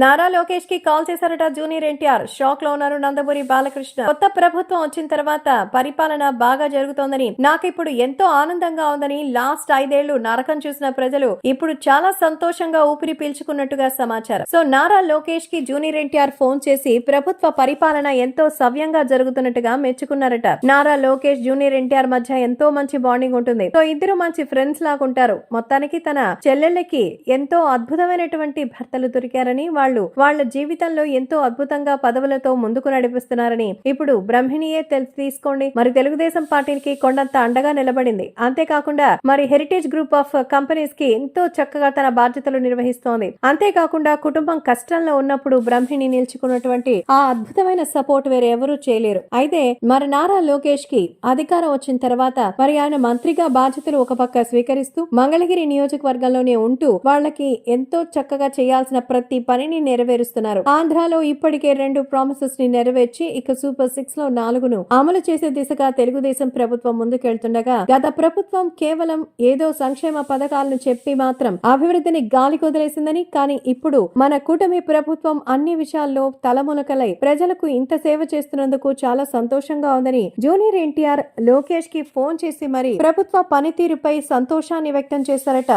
నారా లోకేష్కి కాల్ చేశారట జూనియర్ ఎన్టీఆర్. షాక్లో ఉన్నారు నందమూరి బాలకృష్ణ. కొత్త ప్రభుత్వం వచ్చిన తర్వాత పరిపాలన బాగా జరుగుతోందని నాకిప్పుడు ఎంతో ఆనందంగా ఉందని లాస్ట్ ఐదేళ్ళు నరకం చూసిన ప్రజలు ఇప్పుడు చాలా సంతోషంగా ఊపిరి పీల్చుకున్నట్టుగా సమాచారం. సో నారా లోకేష్కి జూనియర్ ఎన్టీఆర్ ఫోన్ చేసి ప్రభుత్వ పరిపాలన ఎంతో సవ్యంగా జరుగుతున్నట్టుగా మెచ్చుకున్నారట. నారా లోకేష్ జూనియర్ ఎన్టీఆర్ మధ్య ఎంతో మంచి బాండింగ్ ఉంటుంది. సో ఇద్దరు మంచి ఫ్రెండ్స్ లాగుంటారు. మొత్తానికి తన చెల్లెళ్ళకి ఎంతో అద్భుతమైనటువంటి భర్తలు దొరికారని వాళ్ళు వాళ్ళ జీవితంలో ఎంతో అద్భుతంగా పదవులతో ముందుకు నడిపిస్తున్నారని ఇప్పుడు బ్రహ్మిణియే తెలిసి తీసుకోండి. మరి తెలుగుదేశం పార్టీకి కొండంత అండగా నిలబడింది. అంతేకాకుండా మరి హెరిటేజ్ గ్రూప్ ఆఫ్ కంపెనీస్కి ఎంతో చక్కగా తన బాధ్యతలు నిర్వహిస్తోంది. అంతేకాకుండా కుటుంబం కష్టంలో ఉన్నప్పుడు బ్రహ్మిణి నిల్చుకున్నటువంటి ఆ అద్భుతమైన సపోర్ట్ వేరే ఎవరూ చేయలేరు. అయితే మరి నారా లోకేష్కి అధికారం వచ్చిన తర్వాత మరి ఆయన మంత్రిగా బాధ్యతలు ఒక పక్క స్వీకరిస్తూ మంగళగిరి నియోజకవర్గంలోనే ఉంటూ వాళ్ళకి ఎంతో చక్కగా చేయాల్సిన ప్రతి పనిని నెరవేరుస్తున్నారు. ఆంధ్రాలో ఇప్పటికే రెండు ప్రామిసెస్ని నెరవేర్చి ఇక సూపర్ సిక్స్లో నాలుగును అమలు చేసే దిశగా తెలుగుదేశం ప్రభుత్వం ముందుకెళ్తుండగా గత ప్రభుత్వం కేవలం ఏదో సంక్షేమ పథకాలను చెప్పి మాత్రం అభివృద్ధిని గాలి కుదిలేసిందని కానీ ఇప్పుడు మన కూటమి ప్రభుత్వం అన్ని విషయాల్లో తలమునకలై ప్రజలకు ఇంత సేవ చేస్తున్నందుకు చాలా సంతోషంగా ఉందని జూనియర్ ఎన్టీఆర్ లోకేష్కి ఫోన్ చేసి మరి ప్రభుత్వ పనితీరుపై సంతోషాన్ని వ్యక్తం చేశారట.